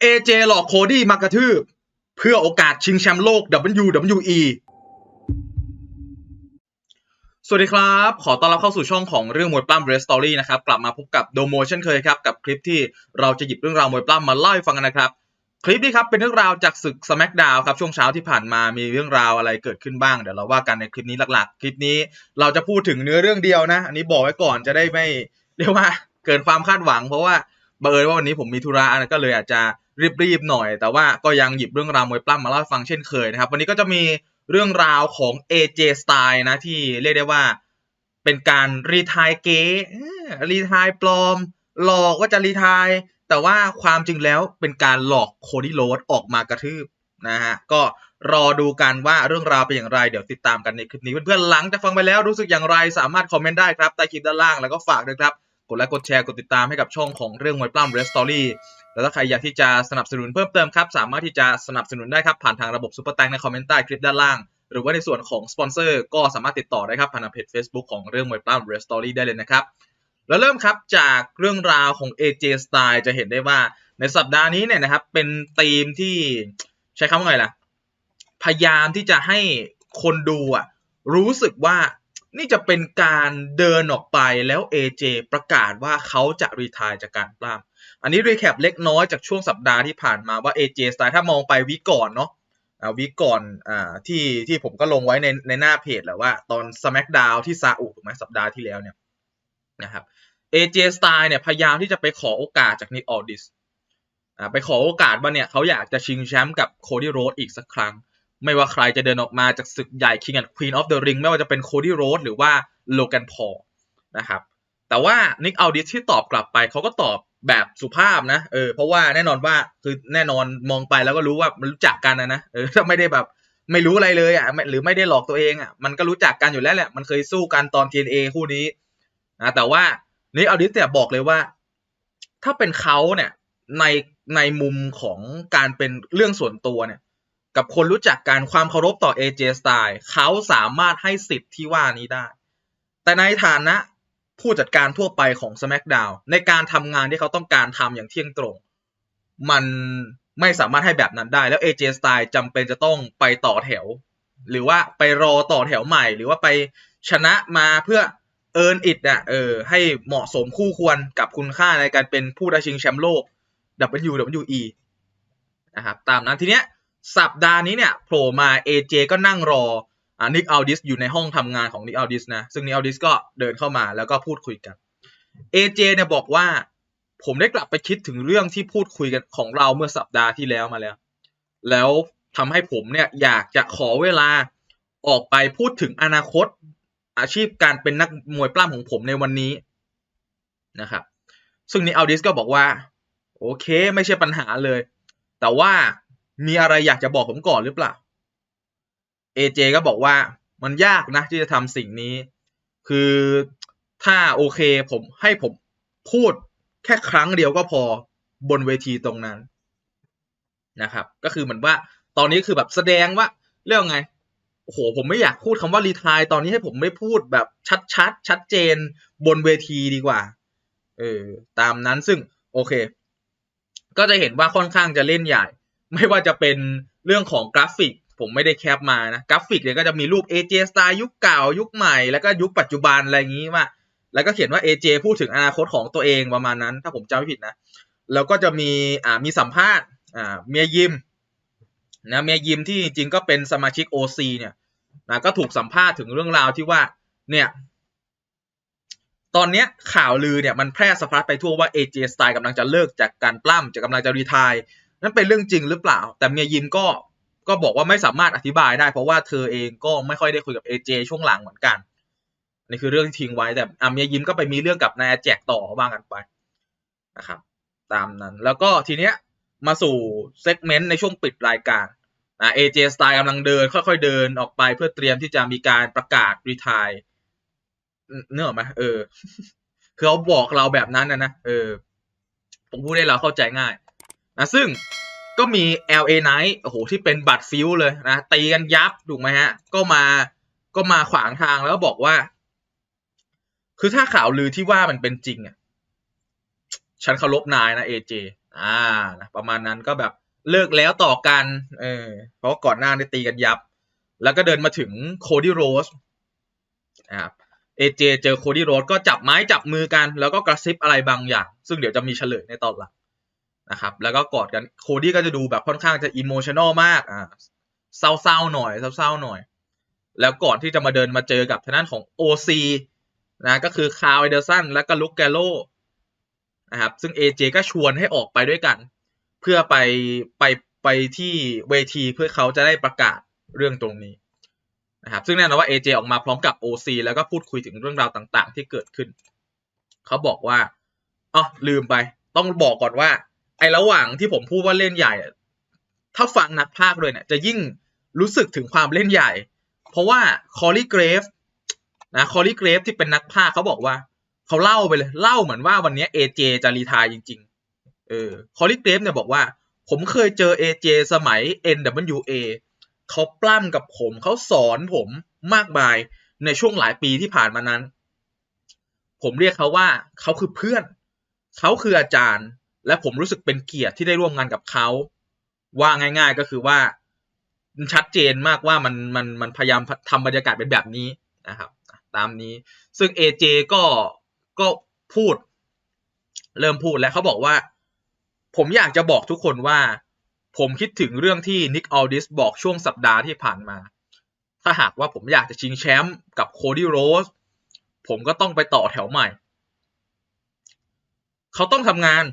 เอเจหลอกโคดี้มากระทืบ เพื่อโอกาสชิงแชมป์โลก WWE สวัสดีครับ ขอต้อนรับเข้าสู่ช่องของเรื่องมวยปล้ำเรสตอรี่นะครับ กลับมาพบกับโดโมเช่นเคยครับ กับคลิปที่เราจะหยิบเรื่องราวมวยปล้ำมาเล่าให้ฟังกันนะครับ คลิปนี้ครับเป็นเรื่องราวจากศึก SmackDown ครับช่วงเช้าที่ผ่านมามีเรื่องราวอะไรเกิดขึ้นบ้างเดี๋ยวเราว่ากันในคลิปนี้หลักๆ คลิปนี้เราจะพูดถึงเนื้อเรื่องเดียวนะ อันนี้บอกไว้ก่อนจะได้ไม่เรียกว่าเกินความคาดหวัง เพราะว่าบังเอิญว่าวันนี้ผมมีธุระก็เลยอาจจะ รีบๆหน่อย แต่ว่าก็ยังหยิบเรื่องราวมวยปล้ำมาเล่าฟังเช่นเคยนะครับ วันนี้ก็จะมีเรื่องราวของ AJ Style นะที่เรียกได้ว่าเป็นการรีทายเก๊เอ้รีทายปลอม หลอกว่าจะรีทายแต่ว่าความจริงแล้วเป็นการหลอกโคดี้โรดออกมากระทืบนะฮะก็รอดูกันว่าเรื่องราวเป็นอย่างไรเดี๋ยวติดตามกันในคลิปนี้เพื่อนๆหลังจากฟังไปแล้วรู้สึกอย่างไรสามารถคอมเมนต์ได้ครับใต้คลิปด้านล่างแล้วก็ฝากด้วยครับกดไลค์กดแชร์กดติดตามให้กับช่องของเรื่องมวยปล้ำเรสตอรี่ แล้วถ้าใครอยากที่จะสนับสนุนเพิ่มเติมครับ สามารถที่จะสนับสนุนได้ครับ ผ่านทางระบบซุปเปอร์แตงในคอมเมนต์ใต้คลิปด้านล่าง หรือว่าในส่วนของสปอนเซอร์ก็สามารถติดต่อได้ครับ ผ่านเพจ Facebook ของเรื่องมวยปล้ำเรสตอรี่ได้เลยนะครับ แล้วเริ่มครับจากเรื่องราวของ AJ Style จะเห็นได้ว่าในสัปดาห์นี้เนี่ยนะครับเป็นธีมที่ใช้คำว่าไงล่ะพยายามที่จะให้คนดูอะรู้สึกว่านี่จะเป็นการเดินออกไปแล้ว AJ ประกาศว่าเขาจะรีทายจากการปล้ำ อันนี้รีแคปเล็กน้อยจากช่วงสัปดาห์ที่ผ่านมาว่า AJ Style ถ้ามองไปวิก่อนเนาะวิก่อนอที่ที่ผมก็ลงไว้ในในหน้าเพจแหละว่าตอน SmackDown ที่ซาอุถูกไหมสัปดาห์ที่แล้วเนี่ยนะครับ AJ Style เนี่ยพยายามที่จะไปขอโอกาสจากนิกออดิสไปขอโอกาสว่าเนี่ยเขาอยากจะชิงแชมป์กับโคดี้โรดอีกสักครั้ง ไม่ว่าใครจะเดินออกมาจากศึกใหญ่ King and Queen of the Ring ไม่ว่าจะเป็นโคดี้โรดหรือว่าโลแกนพอนะครับแต่ว่านิกออดิสที่ตอบกลับไปเขาก็ตอบ แบบสุภาพนะเออเพราะว่าแน่นอนว่าคือแน่นอนมองไปแล้วก็รู้ว่ามันรู้จักกันนะนะเออถ้าไม่ได้แบบไม่รู้อะไรเลยอะหรือไม่ได้หลอกตัวเองอะมันก็รู้จักกันอยู่แล้วแหละมันเคยสู้กันตอน TNA คู่นี้นะแต่ว่านิกออดิสเนี่ยบอกเลยว่า ถ้าเป็นเขาเนี่ยในในมุมของการเป็นเรื่องส่วนตัวเนี่ย กับคนรู้จักการความเคารพต่อ AJ Style เขาสามารถให้สิทธิ์ที่ว่านี้ได้ แต่ในฐานะ ผู้จัดการทั่วไปของ SmackDown ในการทำงานที่เขาต้องการทำอย่างเที่ยงตรง มันไม่สามารถให้แบบนั้นได้แล้ว AJ Style จำเป็นจะต้องไปต่อแถว หรือว่าไปรอต่อแถวใหม่ หรือว่าไปชนะมาเพื่อ earn it อะเออให้เหมาะสมคู่ควรกับคุณค่าในการเป็นผู้ได้ชิงแชมป์โลก WWE นะครับตามนั้นทีเนี้ยสัปดาห์นี้เนี่ยโผล่มา AJ ก็นั่งรอ อ่านิกอัลดิสอยู่ในห้องทำงานของนิกอัลดิสนะ ซึ่งนิกอัลดิสก็เดินเข้ามาแล้วก็พูดคุยกัน AJ เนี่ยบอกว่า ผมได้กลับไปคิดถึงเรื่องที่พูดคุยกันของเราเมื่อสัปดาห์ที่แล้วมาแล้ว แล้วทำให้ผมเนี่ยอยากจะขอเวลาออกไปพูดถึงอนาคต อาชีพการเป็นนักมวยปล้ำของผมในวันนี้นะครับ ซึ่งนิกอัลดิสก็บอกว่า โอเค ไม่ใช่ปัญหาเลย แต่ว่ามีอะไรอยากจะบอกผมก่อนหรือเปล่า AJ ก็บอกว่ามันยากนะที่จะทำสิ่งนี้ คือถ้าโอเคผมให้ผมพูดแค่ครั้งเดียวก็พอบนเวทีตรงนั้นนะครับ ก็คือเหมือนว่าตอนนี้คือแบบแสดงว่าเรื่องไงโอ้โหผมไม่อยากพูดคำว่ารีทายตอนนี้ให้ผมไม่พูดแบบชัดๆชัดเจนบนเวทีดีกว่า เออตามนั้นซึ่งโอเค ก็จะเห็นว่าค่อนข้างจะเล่นใหญ่ ไม่ว่าจะเป็นเรื่องของกราฟิก ผมไม่ได้แคปมานะกราฟิกเนี่ยก็จะมีรูป AJ Star ยุคเก่ายุคใหม่แล้วก็ยุคปัจจุบันอะไรอย่างนี้ว่า แล้วก็เขียนว่า AJ พูดถึงอนาคตของตัวเองประมาณนั้น ถ้าผมจำไม่ผิดนะ แล้วก็จะมีอ่ามีสัมภาษณ์อ่าเมียยิมนะเมียยิมที่จริงก็เป็นสมาชิก OC เนี่ยนะก็ถูกสัมภาษณ์ถึงเรื่องราวที่ว่าเนี่ยตอนเนี้ยข่าวลือเนี่ยมันแพร่สะพัดไปทั่วว่า AJ Style กำลังจะเลิกจากการปล้ำจะกำลังจะรีทายนั่นเป็นเรื่องจริงหรือเปล่า แต่เมียยิมก็ ก็บอกว่าไม่สามารถอธิบายได้ เพราะว่าเธอเองก็ไม่ค่อยได้คุยกับ AJ ช่วงหลังเหมือนกันนี่คือเรื่องที่ทิ้งไว้แต่อาเมียยิมก็ไปมีเรื่องกับนายแจกต่อว่ากันไปนะครับ ตามนั้นแล้วก็ทีเนี้ยมาสู่เซกเมนต์ในช่วงปิดรายการอ่า AJ Style กำลังเดิน ค่อยๆเดินออกไปเพื่อเตรียมที่จะมีการประกาศรีทายเนื้อไหมเออคือเขาบอกเราแบบนั้นนะนะเออผมพูดได้เราเข้าใจง่ายนะซึ่ง ก็มี LA Knight โอ้โหที่เป็นบัตรฟิวเลยนะ ตีกันยับถูกไหมฮะ ก็มาก็มาขวางทางแล้วบอกว่า คือถ้าข่าวลือที่ว่ามันเป็นจริงอะฉันเคารพนายนะ AJ ออ่านะประมาณนั้นก็แบบเลิกแล้วต่อกัน เออ เพราะก่อนหน้านี้ตีกันยับ แล้วก็เดินมาถึงโคดี้โรสนะครับเอเจเจอโคดี้โรสก็จับไม้จับมือกัน แล้วก็กระซิบอะไรบางอย่าง ซึ่งเดี๋ยวจะมีเฉลยในตอนหลัง นะครับแล้วก็กอดกันโคดี้ก็จะดูแบบค่อนข้างจะอิโมชันอลมากอ่าเศร้าๆหน่อยเศร้าๆหน่อย แล้วก่อนที่จะมาเดินมาเจอกับทางด้านของ OC นะก็คือคาร์ลเดอร์สันและก็ลุกแกโลนะครับซึ่ง AJ ก็ชวนให้ออกไปด้วยกัน เพื่อไปไปไปที่เวทีเพื่อเขาจะได้ประกาศเรื่องตรงนี้นะครับซึ่งแน่นอนว่า AJ ออกมาพร้อมกับ OC แล้วก็พูดคุยถึงเรื่องราวต่างๆ ที่เกิดขึ้น เขาบอกว่าอ๋อลืมไป ต้องบอกก่อนว่า ไอ้ระหว่างที่ผมพูดว่าเล่นใหญ่ ถ้าฟังนักพากย์เลยเนี่ย จะยิ่งรู้สึกถึงความเล่นใหญ่ เพราะว่าคอลลี่เกรฟนะคอลลี่เกรฟที่เป็นนักพากย์เขาบอกว่า เขาเล่าไปเลย เล่าเหมือนว่าวันนี้เอเจจะรีทายจริง ๆ เออคอลลี่เกรฟเนี่ยบอกว่า ผมเคยเจอเอเจสมัย NWA เขาปล้ำกับผมเขาสอนผมมากมายในช่วงหลายปีที่ผ่านมานั้น ผมเรียกเขาว่าเขาคือเพื่อน เขาคืออาจารย์ และผมรู้สึกเป็นเกียรติที่ได้ร่วมงานกับเขาว่าง่าย ๆ ก็คือว่าชัดเจนมากว่ามันมันมันพยายามทำบรรยากาศเป็นแบบนี้นะครับ ตามนี้ ซึ่ง AJ ก็ก็พูด เริ่มพูดแล้วเขาบอกว่า ผมอยากจะบอกทุกคนว่า ผมคิดถึงเรื่องที่นิกอัลดิสบอกช่วงสัปดาห์ที่ผ่านมา ถ้าหากว่าผมอยากจะชิงแชมป์กับโคดี้โรสผมก็ต้องไปต่อแถวใหม่ เขาต้องทำงาน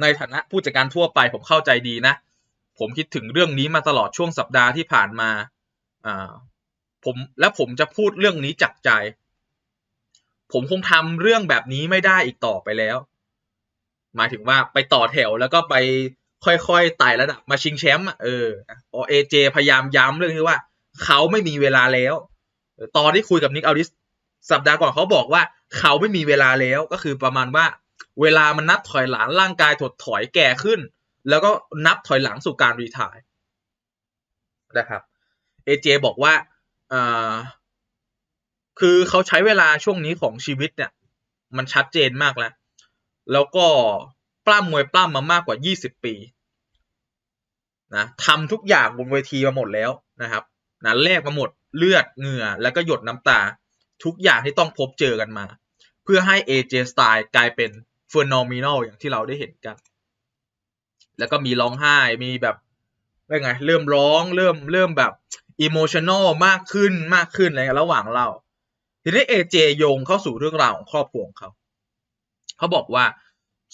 ในฐานะผู้จัดการทั่วไปผมเข้าใจดีนะ ผมคิดถึงเรื่องนี้มาตลอดช่วงสัปดาห์ที่ผ่านมาอ่าผมและผมจะพูดเรื่องนี้จากใจ ผมคงทำเรื่องแบบนี้ไม่ได้อีกต่อไปแล้ว หมายถึงว่าไปต่อแถวแล้วก็ไปค่อยๆไต่ระดับมาชิงแชมป์เออพอเอเจพยายามย้ำเรื่องที่ว่า เขาไม่มีเวลาแล้ว ตอนที่คุยกับนิกอัลดิสสัปดาห์ก่อนเขาบอกว่าเขาไม่มีเวลาแล้วก็คือประมาณว่า เวลามันนับถอยหลังร่างกายถดถอยแก่ขึ้น แล้วก็นับถอยหลังสู่การรีทายนะครับเอเจบอกว่าอ่าคือเขาใช้เวลาช่วงนี้ของชีวิตเนี่ย มันชัดเจนมากแล้ว แล้วก็ปล้ำมวยปล้ำมามากกว่า 20 ปีนะทำทุกอย่างบนเวทีมาหมดแล้วนะครับนะแลกมาหมดเลือดเหงื่อ แล้วก็หยดน้ำตา ทุกอย่างที่ต้องพบเจอกันมา เพื่อให้ AJ Style กลายเป็น ฟอร์นอมินอลอย่างที่เราได้เห็นกัน แล้วก็มีร้องไห้ มีแบบเรื่องไง เริ่มร้อง เริ่ม เริ่มแบบอิโมชันอลมากขึ้น มากขึ้นอะไรระหว่างเรา ทีนี้เอเจโยงเข้าสู่เรื่องราวของครอบครัวของเขา เขาบอกว่า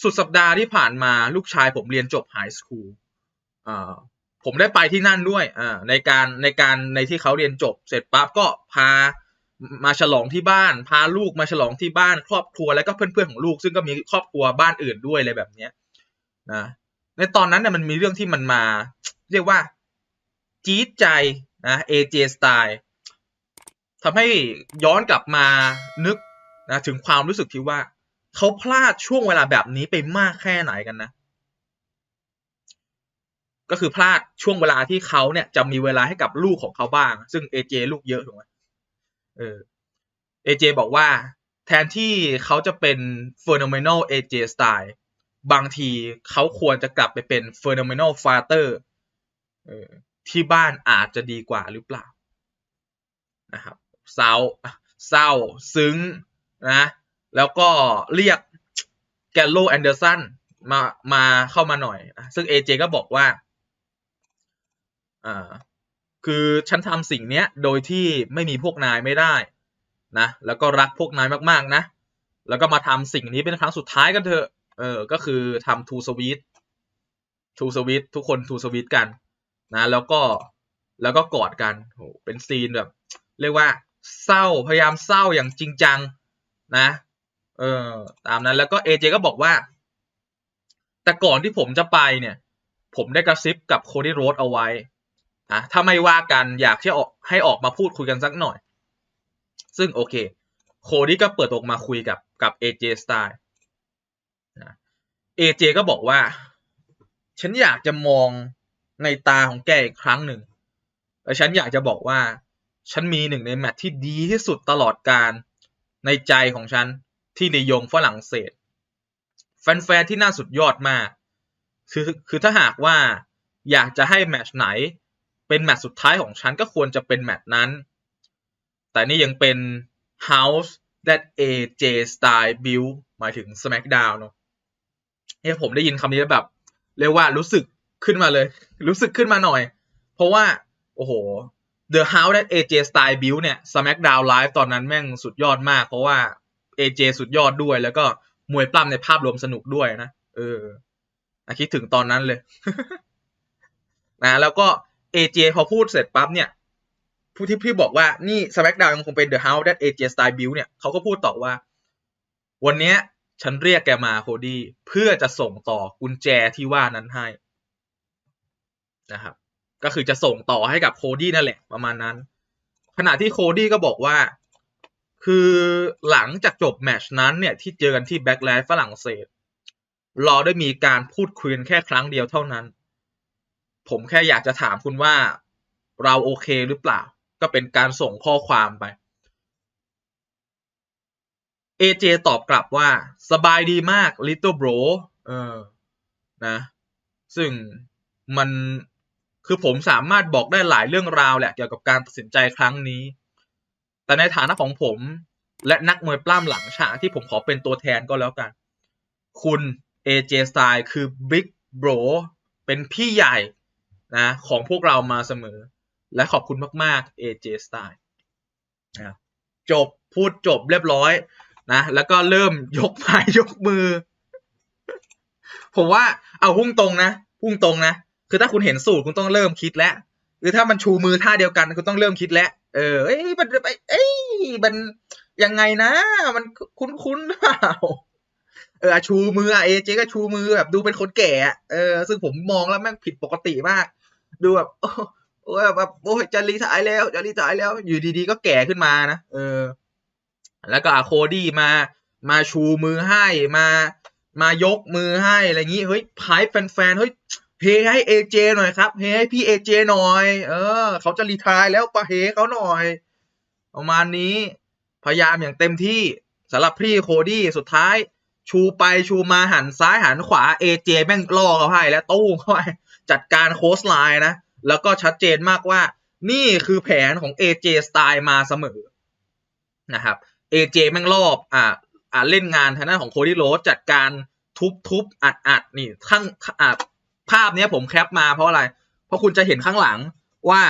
สุดสัปดาห์ที่ผ่านมาลูกชายผมเรียนจบไฮสคูลอ่าผมได้ไปที่นั่นด้วยอ่าในการในการในที่เขาเรียนจบ เสร็จปั๊บก็พา มาฉลองที่บ้าน พาลูกมาฉลองที่บ้านครอบครัวแล้วก็เพื่อนๆของลูก ซึ่งก็มีครอบครัวบ้านอื่นด้วยอะไรแบบเนี้ยนะในตอนนั้นเนี่ยมันมีเรื่องที่มันมา เรียกว่า จี๊ดใจนะเอเจสไตล์ทำให้ย้อนกลับมานึกนะถึงความรู้สึกที่ว่า เขาพลาดช่วงเวลาแบบนี้ไปมากแค่ไหนกันนะ ก็คือพลาดช่วงเวลาที่เขาเนี่ยจะมีเวลาให้กับลูกของเขาบ้าง ซึ่งเอเจลูกเยอะถูกไหม เออเอเจบอกว่า แทนที่เขาจะเป็น phenomenal AJ style บางทีเขาควรจะกลับไปเป็น phenomenal father เออที่บ้านอาจจะดีกว่าหรือเปล่านะครับเศร้าเศร้าซึ้งนะแล้วก็เรียกแกลโลแอนเดอร์สันมามาเข้ามาหน่อย ซึ่งเอเจก็บอกว่า คือฉันทำสิ่งเนี้ยโดยที่ไม่มีพวกนายไม่ได้นะ แล้วก็รักพวกนายมากๆนะ แล้วก็มาทำสิ่งนี้เป็นครั้งสุดท้ายกันเถอะเออ ก็คือทำทูสวีททูสวีททุกคนทูสวีทกันนะ แล้วก็แล้วก็กอดกันโหเป็นซีนแบบ เรียกว่า เศร้าพยายามเศร้าอย่างจริงจังนะ เออ ตามนั้นแล้วก็เอเจก็บอกว่า แต่ก่อนที่ผมจะไปเนี่ย ผมได้กระซิบกับโคดี้โรสเอาไว้ อะถ้าไม่ว่ากันอยากที่ออกให้ออกมาพูดคุยกันสักหน่อย ซึ่งโอเค โคดี้ก็เปิดออกมาคุยกับกับเอเจสไตล์เอเจก็บอกว่า ฉันอยากจะมองในตาของแกอีกครั้งหนึ่งและฉันอยากจะบอกว่า ฉันมีหนึ่งในแมตช์ที่ดีที่สุดตลอดการในใจของฉันที่ในยงฝรั่งเศส แฟนๆที่น่าสุดยอดมาก คือคือถ้าหากว่าอยากจะให้แมตช์ไหน เป็นแมตช์สุดท้ายของฉันก็ควรจะเป็นแมตช์นั้น แต่นี่ยังเป็น House that AJ Style build หมายถึง SmackDown เนอะเฮ้ยผมได้ยินคำนี้แล้วแบบ เรียกว่ารู้สึกขึ้นมาเลย รู้สึกขึ้นมาหน่อย เพราะว่า โอ้โห The House that AJ Style build เนี่ย SmackDown Live ตอนนั้นแม่งสุดยอดมาก เพราะว่า AJ สุดยอดด้วย แล้วก็มวยปล้ำในภาพรวมสนุกด้วยนะ เออคิดถึงตอนนั้นเลย นะ แล้วก็ AJ พอพูดเสร็จปั๊บเนี่ย ผู้ที่พี่บอกว่านี่ SmackDown ยังคงเป็น The House that AJ Style build เนี่ยเขาก็พูดต่อว่า วันเนี้ยฉันเรียกแกมาโคดี้เพื่อจะส่งต่อกุญแจที่ว่านั้นให้นะครับ ก็คือจะส่งต่อให้กับโคดี้นั่นแหละประมาณนั้น ขณะที่โคดี้ก็บอกว่า คือหลังจากจบแมชนั้นเนี่ยที่เจอกันที่แบ็กแลนด์ฝรั่งเศสเราได้มีการพูดคุยแค่ครั้งเดียวเท่านั้น ผมแค่อยากจะถามคุณว่าเราโอเคหรือเปล่า ก็เป็นการส่งข้อความไป AJ ตอบกลับว่า สบายดีมาก little bro เออ นะ ซึ่งมันคือผมสามารถบอกได้หลายเรื่องราวแหละเกี่ยวกับการตัดสินใจครั้งนี้ แต่ในฐานะของผม และนักมวยปล้ำหลังฉากที่ผมขอเป็นตัวแทนก็แล้วกัน คุณ AJ Style คือ Big Bro เป็นพี่ใหญ่ นะของพวกเรามาเสมอ และขอบคุณมาก ๆ AJ Style นะจบพูดจบเรียบร้อยนะ แล้วก็เริ่มยกไม้ยกมือ ผมว่าเอาพุ่งตรงนะพุ่งตรงนะ คือถ้าคุณเห็นสูตรคุณต้องเริ่มคิดแล้วคือถ้ามันชูมือท่าเดียวกันคุณต้องเริ่มคิดแล้วเออเอ้ยมันเอ้ยมันยังไงนะ มันคุ้นๆหรือเปล่าเออชูมืออะเอเจก็ชูมือแบบดูเป็นคนแก่อะเออซึ่งผมมองแล้วแม่งผิดปกติมาก ดูแบบโอ้โอ้แบบโอ้ยจะรีทายแล้วจะรีทายแล้ว อยู่ดีๆ ก็แก่ขึ้นมานะเออ แล้วก็โคดี้มามาชูมือให้มามายกมือให้อะไรอย่างนี้เฮ้ยพายแฟนๆเฮ้ยเฮให้เอเจหน่อยครับเฮให้พี่เอเจหน่อย เออ เขาจะรีทายแล้วปะเฮเขาหน่อย ประมาณนี้พยายามอย่างเต็มที่สำหรับพี่โคดี้สุดท้าย ชูไปชูมาหันซ้ายหันขวาเอเจแม่งล่อเขาให้แล้วตู้เข้าไป จัดการโค้ชไลน์นะ แล้วก็ชัดเจนมากว่า นี่คือแผนของ AJ สไตล์มาเสมอนะครับ AJ แม่งรอบอ่าอ่าเล่นงานทางด้านของโคดี้โรสจัดการทุบทุบอัดอัดนี่ข้างอ่าภาพเนี้ยผมแคปมาเพราะอะไร เพราะคุณจะเห็นข้างหลังว่า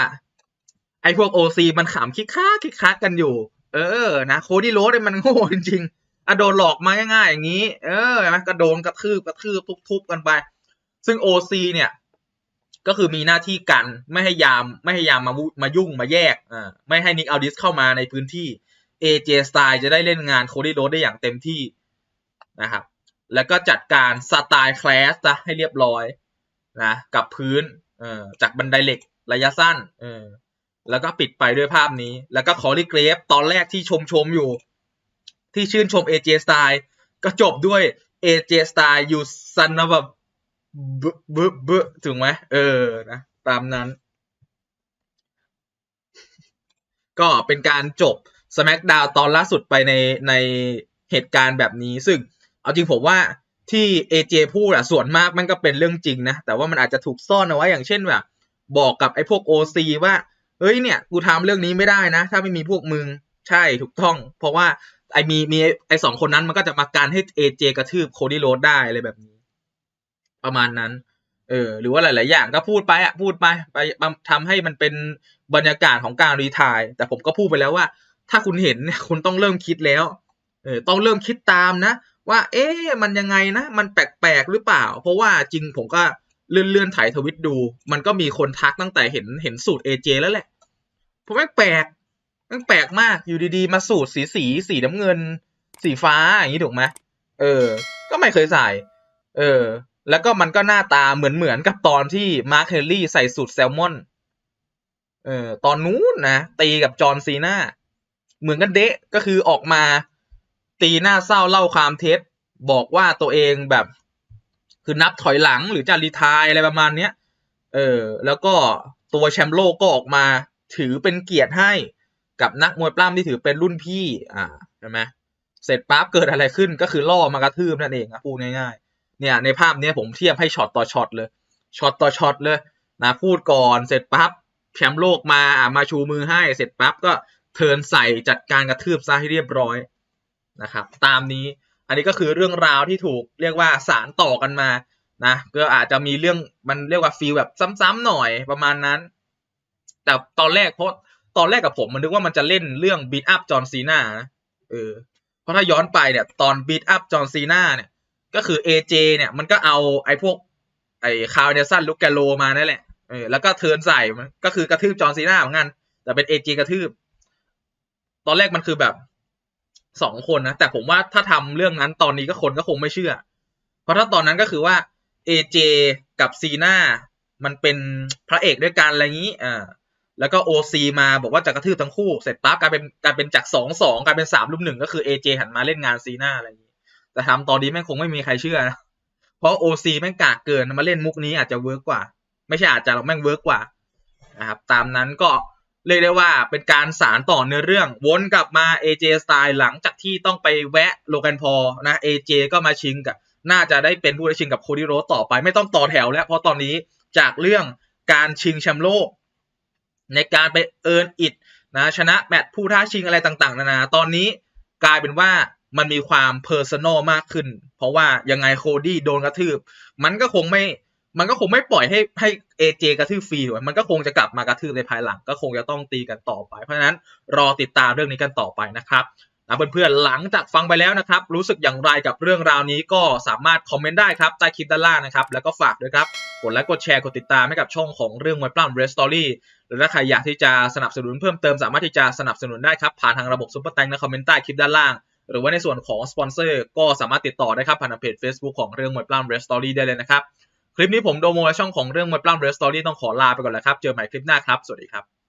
ไอ้พวกโอซีมันขำคิกคักคิกคักกันอยู่ เออนะโคดี้โรสเนี่ยมันโง่จริงๆอะโดนหลอกมาง่ายๆอย่างนี้ เออนะก็โดนกระทืบกระทืบทุบๆกันไป ซึ่งโอซีเนี่ย ก็คือมีหน้าที่กันไม่ให้ยามไม่ให้ยามมามายุ่งมาแยกอ่าไม่ให้นิกเอัลดิสเข้ามาในพื้นที่ AJ Style จะได้เล่นงานโคดี้โรสได้อย่างเต็มที่นะครับ แล้วก็จัดการสไตล์คลาสนะให้เรียบร้อยนะกับพื้นเอ่อจากบันไดเหล็กระยะสั้นเออแล้วก็ปิดไปด้วยภาพนี้ แล้วก็คอรีเกรฟตอนแรกที่ชมชมอยู่ ที่ชื่นชม AJ Style ก็จบด้วย AJ Style อยู่ซันนะแบบ บึบึบึถึงไหมเออนะตามนั้น ก็เป็นการจบ SmackDown ตอนล่าสุดไปในในเหตุการณ์แบบนี้ ซึ่งเอาจริงผมว่าที่ AJ พูดอะส่วนมากมันก็เป็นเรื่องจริงนะ แต่ว่ามันอาจจะถูกซ่อนเอาไว้อย่างเช่นแบบ บอกกับไอ้พวก OC ว่าเฮ้ยเนี่ย กูทำเรื่องนี้ไม่ได้นะ ถ้าไม่มีพวกมึงใช่ถูกต้อง เพราะว่าไอ้มีมีไอ้สองคนนั้นมันก็จะมาการให้ AJ กระทืบโคดี้โรดได้อะไรแบบนี้ ประมาณนั้น เออ หรือว่าหลาย ๆ อย่างก็พูดไปอะพูดไปไปทำให้มันเป็นบรรยากาศของการรีทาย แต่ผมก็พูดไปแล้วว่า ถ้าคุณเห็นเนี่ยคุณต้องเริ่มคิดแล้ว เออ ต้องเริ่มคิดตามนะ ว่า เอ๊ะมันยังไงนะ มันแปลก ๆ หรือเปล่า เพราะว่าจริงผมก็เลื่อนเลื่อนถ่ายทวิตดู มันก็มีคนทักตั้งแต่เห็นเห็นสูตร AJ แล้วแหละผมแม่งแปลกแม่งแปลกมากอยู่ดี ๆ มาสูตรสีสีสีน้ำเงิน สีฟ้าอย่างนี้ถูกไหมเออ ก็ไม่เคยใส่ เออ แล้วก็มันก็หน้าตาเหมือนเหมือนกับตอนที่มาร์คเฮลลี่ใส่สูตรแซลมอน เออตอนนู้นนะตีกับจอห์นซีนาเหมือนกันเดะก็คือออกมา ตีหน้าเศร้าเล่าความเท็จ บอกว่าตัวเองแบบ คือนับถอยหลังหรือจะรีทายอะไรประมาณเนี้ย เออ แล้วก็ตัวแชมป์โลกก็ออกมา ถือเป็นเกียรติให้กับนักมวยปล้ำที่ถือเป็นรุ่นพี่ อ่าใช่ไหมเสร็จปั๊บเกิดอะไรขึ้นก็คือล่อมากระทืบนั่นเองอะพูดง่าย เนี่ยในภาพเนี้ยผมเทียบให้ช็อตต่อช็อตเลยช็อตต่อช็อตเลยนะพูดก่อนเสร็จปั๊บแชมป์โลกมาอะมาชูมือให้เสร็จปั๊บก็เทินใส่จัดการกระทืบซะให้เรียบร้อยนะครับตามนี้อันนี้ก็คือเรื่องราวที่ถูกเรียกว่าสารต่อกันมานะก็อาจจะมีเรื่องมันเรียกว่าฟีลแบบซ้ำๆหน่อยประมาณนั้น แต่ตอนแรกเพราะตอนแรกกับผมมันนึกว่ามันจะเล่นเรื่องบีทอัพจอห์นซีนานะเออเพราะถ้าย้อนไปเนี่ยตอนบีทอัพจอห์นซีนาเนี่ย ก็คือ AJ เนี่ยมันก็เอาไอ้พวกไอ้คาร์เนสันลูกแกโลมานั่นแหละเออแล้วก็เทิร์นใส่มันก็คือกระทืบจอห์นซีนาเหมือนกันแต่เป็น AJ กระทืบ ตอนแรกมันคือแบบสองคนนะ แต่ผมว่าถ้าทำเรื่องนั้นตอนนี้ก็คนก็คงไม่เชื่อ เพราะถ้าตอนนั้นก็คือว่า AJ กับซีนามันเป็นพระเอกด้วยกันอะไรย่างนี้อ่าแล้วก็ OC มาบอกว่าจะกระทืบทั้งคู่ เสร็จปั๊บกลายเป็นกลายเป็นจากสองสองกลายเป็นสามลุมหนึ่งก็คือ AJ หันมาเล่นงานซีน่าอะไรอย่างนี้ แต่ทำตอนนี้แม่งคงไม่มีใครเชื่อนะ เพราะ OC แม่งกากเกินมาเล่นมุกนี้อาจจะเวิร์กกว่า ไม่ใช่อาจจะหรอกแม่งเวิร์กกว่านะครับตามนั้นก็เรียกได้ว่าเป็นการสารต่อเนื้อเรื่อง วนกลับมา AJ Style หลังจากที่ต้องไปแวะโลกันพอนะ AJ ก็มาชิงกับ น่าจะได้เป็นผู้ได้ชิงกับโคดิโรสต่อไปไม่ต้องต่อแถวแล้วเพราะตอนนี้จากเรื่องการชิงแชมป์โลก ในการไปเอิร์นอิดนะชนะแมตช์ผู้ท้าชิงอะไรต่าง ๆ นานาตอนนี้กลายเป็นว่า มันมีความเพอร์ซันอลมากขึ้น เพราะว่ายังไงโคดี้โดนกระทืบ มันก็คงไม่มันก็คงไม่ปล่อยให้ให้เอเจกระทืบฟรีถูกไหมมันก็คงจะกลับมากระทืบในภายหลัง ก็คงจะต้องตีกันต่อไป เพราะฉะนั้นรอติดตามเรื่องนี้กันต่อไปนะครับนะเพื่อนๆหลังจากฟังไปแล้วนะครับ รู้สึกอย่างไรกับเรื่องราวนี้ก็สามารถคอมเมนต์ได้ครับใต้คลิปด้านล่างนะครับ แล้วก็ฝากด้วยครับ กดไลค์กดแชร์กดติดตามให้กับช่องของเรื่องมวยปล้ำเรสตอรี่หรือถ้าใครอยากที่จะสนับสนุนเพิ่มเติมสามารถที่จะสนับสนุนได้ครับผ่านทางระบบซุปเปอร์แตงในคอมเมนต์ใต้คลิปด้านล่าง หรือว่าในส่วนของสปอนเซอร์ก็สามารถติดต่อได้ครับผ่านทางเพจ Facebook ของเรื่องมวยปล้ำเรสตอรี่ได้เลยนะครับ คลิปนี้ผมโดโมและช่องของเรื่องมวยปล้ำเรสตอรี่ต้องขอลาไปก่อนแล้วครับ เจอใหม่คลิปหน้าครับ สวัสดีครับ